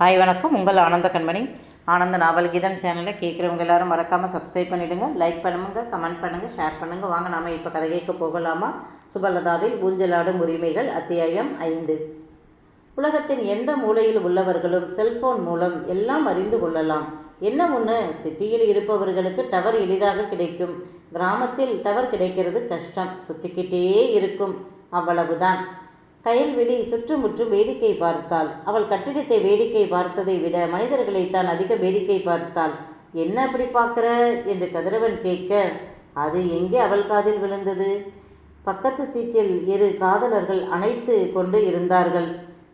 Hi வணக்கம். உங்கள் ஆனந்த கண்மணி. ஆனந்த நாவல் கீதம் சேனலை கேட்குறவங்க எல்லாரும் மறக்காமல் சப்ஸ்கிரைப் பண்ணிவிடுங்க லைக் பண்ணுங்க கமெண்ட் பண்ணுங்கள் ஷேர் பண்ணுங்கள் வாங்க நாம இப்போ கதை கேட்க போகலாமா? சுபலதாவில் ஊஞ்சலாடும் உரிமைகள் அத்தியாயம் ஐந்து. உலகத்தின் எந்த மூலையில் உள்ளவர்களும் செல்போன் மூலம் எல்லாம் அறிந்து கொள்ளலாம். என்ன ஒன்று சிட்டியில் இருப்பவர்களுக்கு டவர் எளிதாக கிடைக்கும். கிராமத்தில் டவர் கிடைக்கிறது கஷ்டம். சுத்திக்கிட்டே இருக்கும். அவ்வளவுதான். கயல்வெளி சுற்றுமுற்றும் வேடிக்கை பார்த்தாள். அவள் கட்டிடத்தை வேடிக்கை பார்த்ததை விட மனிதர்களை தான் அதிக வேடிக்கை பார்த்தாள். என்ன அப்படி பார்க்குற? என்று கதிரவன் கேட்க அது எங்கே அவள் காதில் விழுந்தது? பக்கத்து சீட்டில் இரு காதலர்கள் அணைத்து கொண்டு இருந்தார்கள்.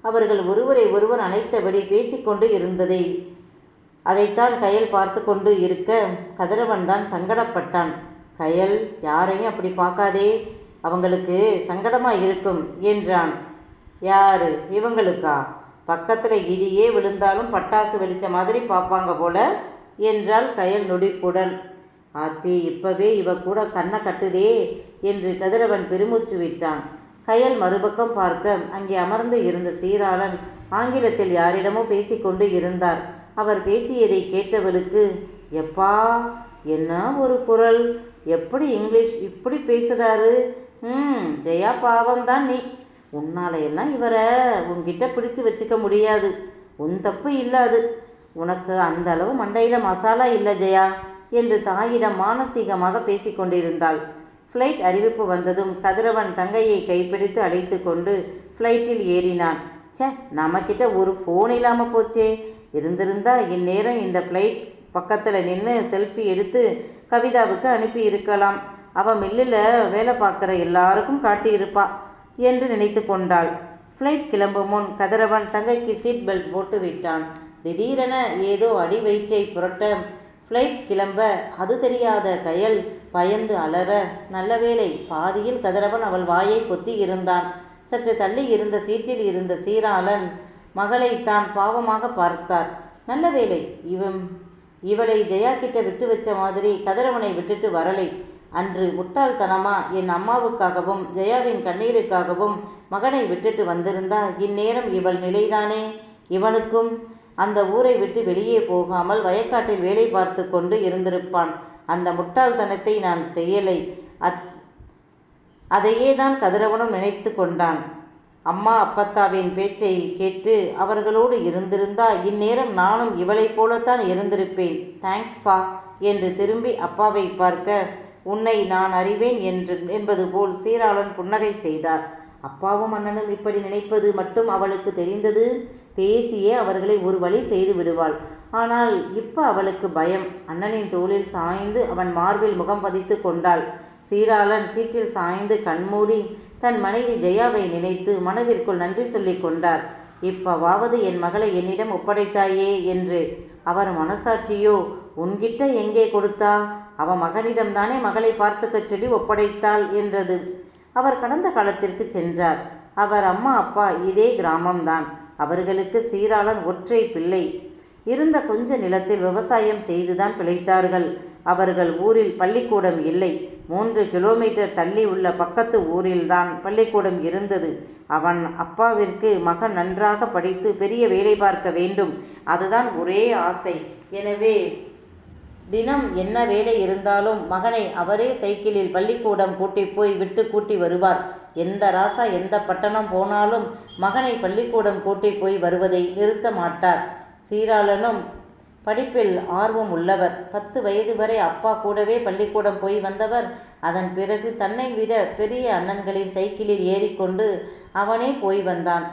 அவர்கள் ஒருவரை ஒருவர் அணைத்தபடி பேசிக்கொண்டு இருந்ததை அதைத்தான் கயல் பார்த்து கொண்டு இருக்க. கதிரவன் தான் சங்கடப்பட்டான். கயல் யாரையும் அப்படி பார்க்காதே. அவங்களுக்கு சங்கடமாக இருக்கும் என்றான். யாரு? இவங்களுக்கா? பக்கத்தில் இடியே விழுந்தாலும் பட்டாசு வெடித்த மாதிரி பார்ப்பாங்க போல என்றாள் கயல் நொடிப்புடன். ஆத்தி இப்பவே இவ கூட கண்ணை கட்டுதே என்று கதிரவன் பெருமூச்சு விட்டான். கயல் மறுபக்கம் பார்க்க அங்கே அமர்ந்து இருந்த சீராளன் ஆங்கிலத்தில் யாரிடமோ பேசிக்கொண்டு இருந்தார். அவர் பேசியதை கேட்டவளுக்கு எப்பா என்ன ஒரு குரல்? எப்படி இங்கிலீஷ் இப்படி பேசுகிறாரு ம் ஜெயா பாவம்தான் நீ. உன்னாலையெல்லாம் இவரை உன்கிட்ட பிடிச்சு வச்சுக்க முடியாது. உன் தப்பு இல்லாது. உனக்கு அந்த அளவு மண்டையில் மசாலா இல்லை ஜெயா என்று தாயிடம் மானசீகமாக பேசிக்கொண்டிருந்தாள் ஃப்ளைட் அறிவிப்பு வந்ததும் கதிரவன் தங்கையை கைப்பிடித்து அழைத்து கொண்டு ஃப்ளைட்டில் ஏறினான். ச்சே நம்மக்கிட்ட ஒரு ஃபோன் இல்லாமல் போச்சே. இருந்திருந்தா இந்நேரம் இந்த ஃப்ளைட் பக்கத்தில் நின்று செல்ஃபி எடுத்து கவிதாவுக்கு அனுப்பி இருக்கலாம் அவள் மில்லில் வேலை பார்க்குற எல்லாருக்கும் காட்டியிருப்பா என்று நினைத்து கொண்டாள். ஃப்ளைட் கிளம்பும் முன் கதிரவன் தங்கைக்கு சீட் பெல்ட் போட்டு விட்டான். திடீரென ஏதோ அடி வயிற்றை புரட்ட ஃப்ளைட் கிளம்ப அது தெரியாத கயல் பயந்து அலற நல்ல வேளை பாதியில் கதிரவன் அவள் வாயை பொத்தி இருந்தான். சற்று தள்ளி இருந்த சீட்டில் இருந்த சீராளன் மகளை தான் பாவமாக பார்த்தார். நல்ல வேளை இவன் இவளை ஜெயா கிட்ட விட்டு வச்ச மாதிரி கதிரவனை விட்டுட்டு வரலை. அன்று முட்டாள்தனமா என் அம்மாவுக்காகவும் ஜெயாவின் கண்ணீருக்காகவும் மகனை விட்டுட்டு வந்திருந்தா இந்நேரம் இவள் நிலைதானே? இவனுக்கும் அந்த ஊரை விட்டு வெளியே போகாமல் வயக்காட்டில் வேலை பார்த்து கொண்டு இருந்திருப்பான். அந்த முட்டாள்தனத்தை நான் செய்யலை. அத் அதையே தான் கதிரவனும் நினைத்து கொண்டான். அம்மா அப்பத்தாவின் பேச்சை கேட்டு அவர்களோடு இருந்திருந்தா இந்நேரம் நானும் இவளைப் போலத்தான் இருந்திருப்பேன். தேங்க்ஸ்பா என்று திரும்பி அப்பாவை பார்க்க உன்னை நான் அறிவேன் என்று என்பது போல் சீராளன் புன்னகை செய்தார். அப்பாவும் அண்ணனும் இப்படி நினைப்பது மட்டும் அவளுக்கு தெரிந்தது. பேசியே அவர்களை ஒரு வழி செய்து விடுவாள். ஆனால் இப்ப அவளுக்கு பயம். அண்ணனின் தோளில் சாய்ந்து அவன் மார்பில் முகம் பதித்து கொண்டாள். சீராளன் சீட்டில் சாய்ந்து கண்மூடி தன் மனைவி ஜெயாவை நினைத்து மனதிற்குள் நன்றி சொல்லிக் கொண்டார். இப்பவாவது என் மகளை என்னிடம் ஒப்படைத்தாயே என்று. அவர் மனசாட்சியோ உன்கிட்ட எங்கே கொடுத்தா? அவ மகனிடம்தானே மகளை பார்த்துக்கச் சொல்லி ஒப்படைத்தாள் என்றது. அவர் கடந்த காலத்திற்கு சென்றார். அவர் அம்மா அப்பா இதே கிராமம்தான். அவர்களுக்கு சீராளன் ஒற்றை பிள்ளை. இருந்த கொஞ்ச நிலத்தில் விவசாயம் செய்துதான் பிழைத்தார்கள். அவர்கள் ஊரில் பள்ளிக்கூடம் இல்லை. மூன்று கிலோமீட்டர் தள்ளி உள்ள பக்கத்து ஊரில்தான் பள்ளிக்கூடம் இருந்தது. அவன் அப்பாவிற்கு மகன் நன்றாக படித்து பெரிய வேலை பார்க்க வேண்டும். அதுதான் ஒரே ஆசை. எனவே தினம் என்ன வேலை இருந்தாலும் மகனை அவரே சைக்கிளில் பள்ளிக்கூடம் கூட்டி போய் விட்டு கூட்டி வருவார். எந்த ராசா எந்த பட்டணம் போனாலும் மகனை பள்ளிக்கூடம் கூட்டி போய் வருவதை நிறுத்த மாட்டார். சீராளனும் படிப்பில் ஆர்வம் உள்ளவர். பத்து வயது வரை அப்பா கூடவே பள்ளிக்கூடம் போய் வந்தவர். அதன் பிறகு தன்னை விட பெரிய அண்ணன்களின் சைக்கிளில் ஏறிக்கொண்டு அவனே போய் வந்தான்.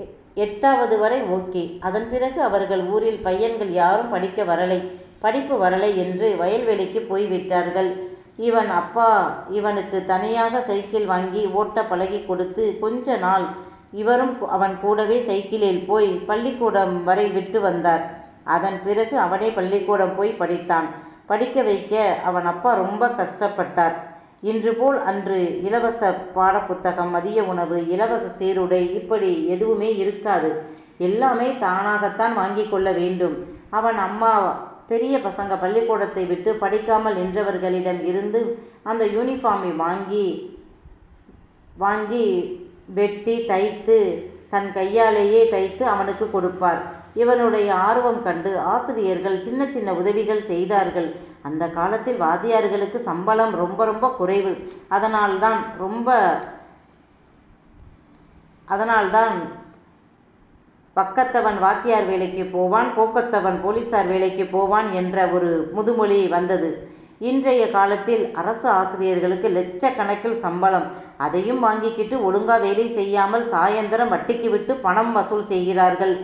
எ- எட்டாவது வரை ஓகே. அதன் பிறகு அவர்கள் ஊரில் பையன்கள் யாரும் படிக்க வரலை. படிப்பு வரலை என்று வயல்வெளிக்கு போய்விட்டார்கள். இவன் அப்பா இவனுக்கு தனியாக சைக்கிள் வாங்கி ஓட்ட பழகி கொடுத்து கொஞ்ச நாள் இவரும் அவன் கூடவே சைக்கிளில் போய் பள்ளிக்கூடம் வரை விட்டு வந்தார். அதன் பிறகு அவனே பள்ளிக்கூடம் போய் படித்தான். படிக்க வைக்க அவன் அப்பா ரொம்ப கஷ்டப்பட்டார். இன்று போல் அன்று இலவச பாடப்புத்தகம் மதிய உணவு இலவச சீருடை இப்படி எதுவுமே இருக்காது. எல்லாமே தானாகத்தான் வாங்கி கொள்ள வேண்டும். அவன் அம்மா பெரிய பசங்க பள்ளிக்கூடத்தை விட்டு படிக்காமல் நின்றவர்களிடம் இருந்து அந்த யூனிஃபார்மை வாங்கி வாங்கி வெட்டி தைத்து தன் கையாலேயே தைத்து அவனுக்கு கொடுப்பார். இவனுடைய ஆர்வம் கண்டு ஆசிரியர்கள் சின்ன சின்ன உதவிகள் செய்தார்கள். அந்த காலத்தில் வாத்தியார்களுக்கு சம்பளம் ரொம்ப ரொம்ப குறைவு. அதனால்தான் ரொம்ப அதனால்தான் பக்கத்தவன் வாத்தியார் வேலைக்கு போவான் போக்கத்தவன் போலீசார் வேலைக்கு போவான் என்ற ஒரு முதுமொழி வந்தது. இன்றைய காலத்தில் அரசு ஆசிரியர்களுக்கு லட்சக்கணக்கில் சம்பளம். அதையும் வாங்கிக்கிட்டு ஒழுங்கா வேலை செய்யாமல் சாயந்தரம் வட்டிக்கு விட்டு பணம் வசூல் செய்கிறார்கள்.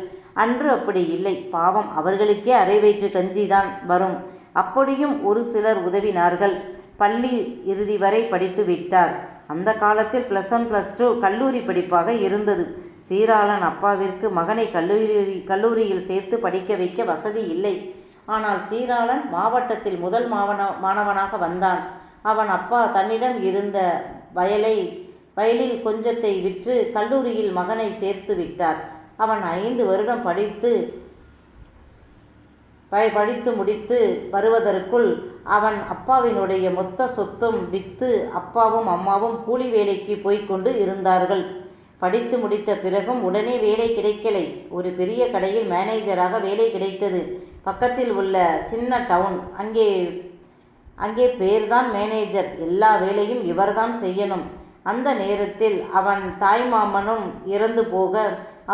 அன்று அப்படி இல்லை. பாவம் அவர்களுக்கே அரை வயிற்று கஞ்சிதான் வரும். அப்படியும் ஒரு சிலர் உதவினார்கள். பள்ளி இறுதி வரை படித்து விட்டார். அந்த காலத்தில் ப்ளஸ் ஒன் ப்ளஸ் டூ கல்லூரி படிப்பாக இருந்தது. சீராளன் அப்பாவிற்கு மகனை கல்லூரி கல்லூரியில் சேர்த்து படிக்க வைக்க வசதி இல்லை. ஆனால் சீராளன் மாவட்டத்தில் முதல் மாவன மாணவனாக வந்தான். அவன் அப்பா தன்னிடம் இருந்த வயலை வயலில் கொஞ்சத்தை விற்று கல்லூரியில் மகனை சேர்த்து விட்டார். அவன் ஐந்து வருடம் படித்து ப படித்து முடித்து வருவதற்குள் அவன் அப்பாவினுடைய மொத்த சொத்தும் விற்று அப்பாவும் அம்மாவும் கூலி வேலைக்கு போய்க்கொண்டு இருந்தார்கள். படித்து முடித்த பிறகும் உடனே வேலை கிடைக்கலை. ஒரு பெரிய கடையில் மேனேஜராக வேலை கிடைத்தது. பக்கத்தில் உள்ள சின்ன டவுன் அங்கே அங்கே பேர்தான் மேனேஜர் எல்லா வேலையும் இவர்தான் செய்யணும். அந்த நேரத்தில் அவன் தாய்மாமனும் இறந்து போக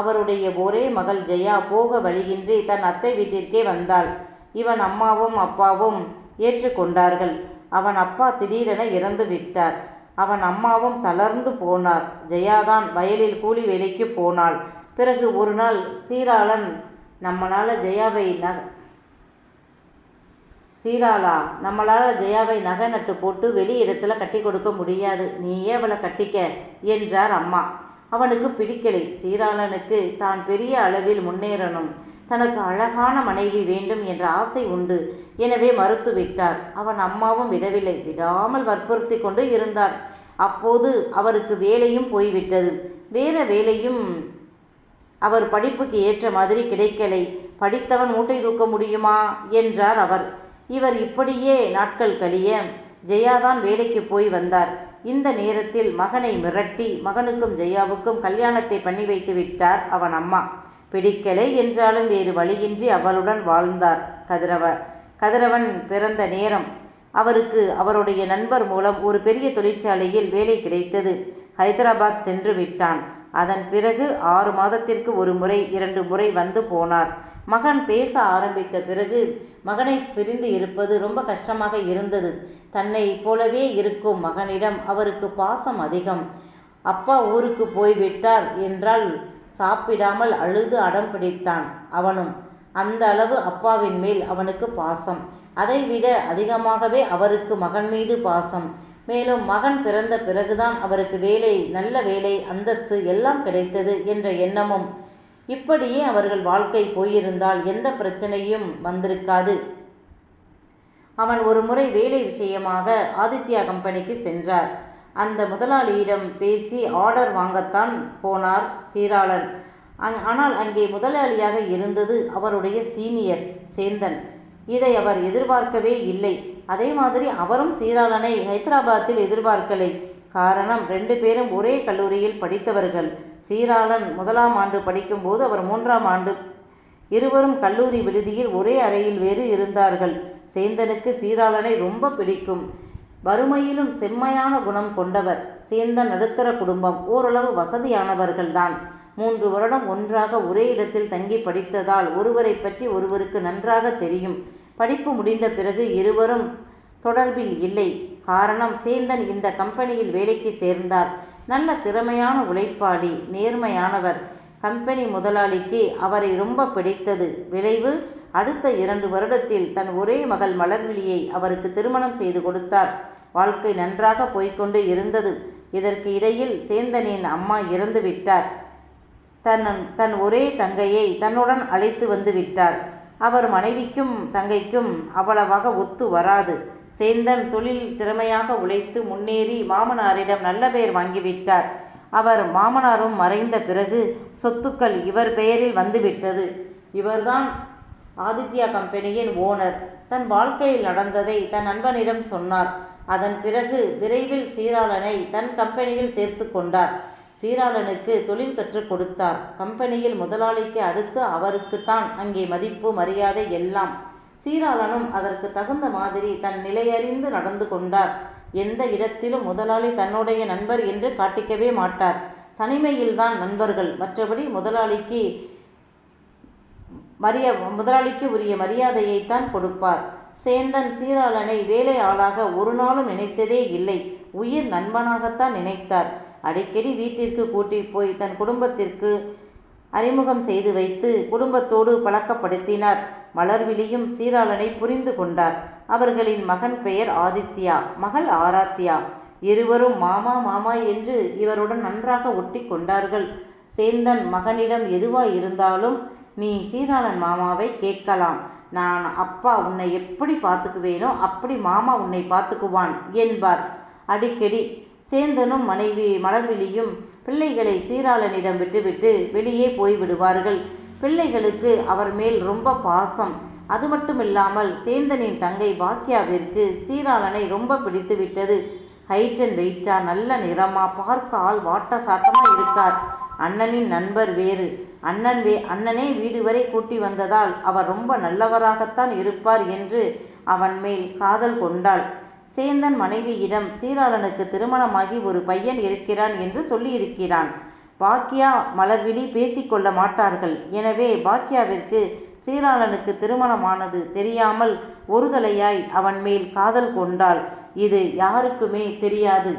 அவருடைய ஒரே மகள் ஜெயா போக வழியின்றி தன் அத்தை வீட்டிற்கே வந்தாள். இவன் அம்மாவும் அப்பாவும் ஏற்றுக்கொண்டார்கள். அவன் அப்பா திடீரென இறந்து விட்டார். அவன் அம்மாவும் தளர்ந்து போனார். ஜெயாதான் வயலில் கூலி வேலைக்கு போனாள். பிறகு ஒரு நாள் சீராளன் நம்மளால் ஜெயாவை ந சீராளா நம்மளால் ஜெயாவை நகை நட்டு போட்டு வெளி இடத்துல கட்டி கொடுக்க முடியாது. நீயே அவளை கட்டிக்க என்றார் அம்மா. அவனுக்கு பிடிக்கலை. சீராளனுக்கு தான் பெரிய அளவில் முன்னேறணும். தனக்கு அழகான மனைவி வேண்டும் என்ற ஆசை உண்டு. எனவே மறுத்துவிட்டார். அவன் அம்மாவும் விடவில்லை. விடாமல் வற்புறுத்தி கொண்டு இருந்தார் அப்போது அவருக்கு வேலையும் போய்விட்டது. வேற வேலையும் அவர் படிப்புக்கு ஏற்ற மாதிரி கிடைக்கலை. படித்தவன் மூட்டை தூக்க முடியுமா? என்றார் அவர். இவர் இப்படியே நாட்கள் கழிய ஜெயாதான் வேலைக்கு போய் வந்தார். இந்த நேரத்தில் மகனை மிரட்டி மகனுக்கும் ஜெயாவுக்கும் கல்யாணத்தை பண்ணி வைத்து விட்டார் அவன் அம்மா. பிடிக்கலை என்றாலும் வேறு வழியின்றி அவளுடன் வாழ்ந்தார் கதிரவ கதிரவன் பிறந்த நேரம். அவருக்கு அவருடைய நண்பர் மூலம் ஒரு பெரிய தொழிற்சாலையில் வேலை கிடைத்தது. ஹைதராபாத் சென்று விட்டான். அதன் பிறகு ஆறு மாதத்திற்கு ஒரு முறை இரண்டு முறை வந்து போனார். மகன் பேச ஆரம்பித்த பிறகு மகனை பிரிந்து இருப்பது ரொம்ப கஷ்டமாக இருந்தது. தன்னை போலவே இருக்கும் மகனிடம் அவருக்கு பாசம் அதிகம். அப்பா ஊருக்கு போய்விட்டார் என்றால் சாப்பிடாமல் அழுது அடம் பிடித்தான். அவனும் அந்த அளவு அப்பாவின் மேல் அவனுக்கு பாசம். அதைவிட அதிகமாகவே அவருக்கு மகன் மீது பாசம். மேலும் மகன் பிறந்த பிறகுதான் அவருக்கு வேலை நல்ல வேலை அந்தஸ்து எல்லாம் கிடைத்தது என்ற எண்ணமும் இப்படியே அவர்கள் வாழ்க்கை போயிருந்தால் எந்த பிரச்சனையும் வந்திருக்காது அவன் ஒரு முறை வேலை விஷயமாக ஆதித்யா கம்பெனிக்கு சென்றார். அந்த முதலாளியிடம் பேசி ஆர்டர் வாங்கத்தான் போனார் சீராளன். அங் ஆனால் அங்கே முதலாளியாக இருந்தது அவருடைய சீனியர் சேந்தன். இதை அவர் எதிர்பார்க்கவே இல்லை. அதே மாதிரி அவரும் சீராளனை ஹைதராபாத்தில் எதிர்பார்க்கலை. காரணம் ரெண்டு பேரும் ஒரே கல்லூரியில் படித்தவர்கள். சீராளன் முதலாம் ஆண்டு படிக்கும்போது அவர் மூன்றாம் ஆண்டு இருவரும் கல்லூரி விடுதியில் ஒரே அறையில் வேறு இருந்தார்கள். சேந்தனுக்கு சீராளனை ரொம்ப பிடிக்கும். வறுமையிலும் செம்மையான குணம் கொண்டவர் சேர்ந்த நடுத்தர குடும்பம் ஓரளவு வசதியானவர்கள்தான். மூன்று வருடம் ஒன்றாக ஒரே இடத்தில் தங்கி படித்ததால் ஒருவரை பற்றி ஒருவருக்கு நன்றாக தெரியும். படிப்பு முடிந்த பிறகு இருவரும் தொடர்பில் இல்லை. காரணம் சேந்தன் இந்த கம்பெனியில் வேலைக்கு சேர்ந்தார். நல்ல திறமையான உழைப்பாளி நேர்மையானவர். கம்பெனி முதலாளிக்கு அவரை ரொம்ப பிடித்தது. விளைவு அடுத்த இரண்டு வருடத்தில் தன் ஒரே மகள் மலர்விழியை அவருக்கு திருமணம் செய்து கொடுத்தார். வாழ்க்கை நன்றாக போய்க்கொண்டு இருந்தது. இதற்கு இடையில் சேந்தனின் அம்மா இறந்து விட்டார். தன் தன் ஒரே தங்கையை தன்னுடன் அழைத்து வந்து விட்டார். அவர் மனைவிக்கும் தங்கைக்கும் அவ்வளவாக ஒத்து வராது. சேந்தன் தொழில் திறமையாக உழைத்து முன்னேறி மாமனாரிடம் நல்ல பெயர் வாங்கிவிட்டார் அவர் மாமனாரும் மறைந்த பிறகு சொத்துக்கள் இவர் பெயரில் வந்துவிட்டது இவர்தான் ஆதித்யா கம்பெனியின் ஓனர். தன் வாழ்க்கையில் நடந்ததை தன் நண்பனிடம் சொன்னார். அதன் பிறகு விரைவில் சீராளனை தன் கம்பெனியில் சேர்த்து கொண்டார். சீராளனுக்கு தொழில் கற்றுக் கொடுத்தார். கம்பெனியில் முதலாளிக்கு அடுத்து அவருக்குத்தான் அங்கே மதிப்பு மரியாதை எல்லாம். சீராளனும் அதற்கு தகுந்த மாதிரி தன் நிலையறிந்து நடந்து கொண்டார். எந்த இடத்திலும் முதலாளி தன்னுடைய நண்பர் என்று காட்டிக்கவே மாட்டார். தனிமையில்தான் நண்பர்கள். மற்றபடி முதலாளிக்கு மரிய முதலாளிக்கு உரிய மரியாதையைத்தான் கொடுப்பார். சேந்தன் சீராளனை வேலை ஆளாக ஒரு நாளும் நினைத்ததே இல்லை. உயிர் நண்பனாகத்தான் நினைத்தார். அடிக்கடி வீட்டிற்கு கூட்டி போய் தன் குடும்பத்திற்கு அறிமுகம் செய்து வைத்து குடும்பத்தோடு பழக்கப்படுத்தினார். மலர்விழியும் சீராளனை புரிந்து கொண்டார். அவர்களின் மகன் பெயர் ஆதித்யா மகள் ஆராத்யா. இருவரும் மாமா மாமா என்று இவருடன் நன்றாக ஒட்டி கொண்டார்கள். சேந்தன் மகனிடம் எதுவாய் இருந்தாலும் நீ சீராளன் மாமாவை கேட்கலாம். நான் அப்பா உன்னை எப்படி பார்த்துக்குவேனோ அப்படி மாமா உன்னை பார்த்துக்குவான் என்பார். அடிக்கடி சேந்தனும் மனைவி மலர்விழியும் பிள்ளைகளை சீராளனிடம் விட்டுவிட்டு வெளியே போய்விடுவார்கள். பிள்ளைகளுக்கு அவர் மேல் ரொம்ப பாசம். அது மட்டுமில்லாமல் சேந்தனின் தங்கை பாக்கியாவிற்கு சீராளனை ரொம்ப பிடித்து விட்டது ஹைட் அண்ட் வெயிட்டா நல்ல நிறமா பார்க்க ஆள் வாட்ட சாட்டமாக இருக்கார். அண்ணனின் நண்பர் வேறு. அண்ணன் வே அண்ணனே வீடு வரை கூட்டி வந்ததால் அவர் ரொம்ப நல்லவராகத்தான் இருப்பார் என்று அவன் மேல் காதல் கொண்டாள். சேந்தன் மனைவியிடம் சீராளனுக்கு திருமணமாகி ஒரு பையன் இருக்கிறான் என்று சொல்லியிருக்கிறான். பாக்கியா மலர்விழி பேசிக்கொள்ள மாட்டார்கள். எனவே பாக்கியாவிற்கு சீராளனுக்கு திருமணமானது தெரியாமல் ஒருதலையாய் அவன் மேல் காதல் கொண்டாள். இது யாருக்குமே தெரியாது.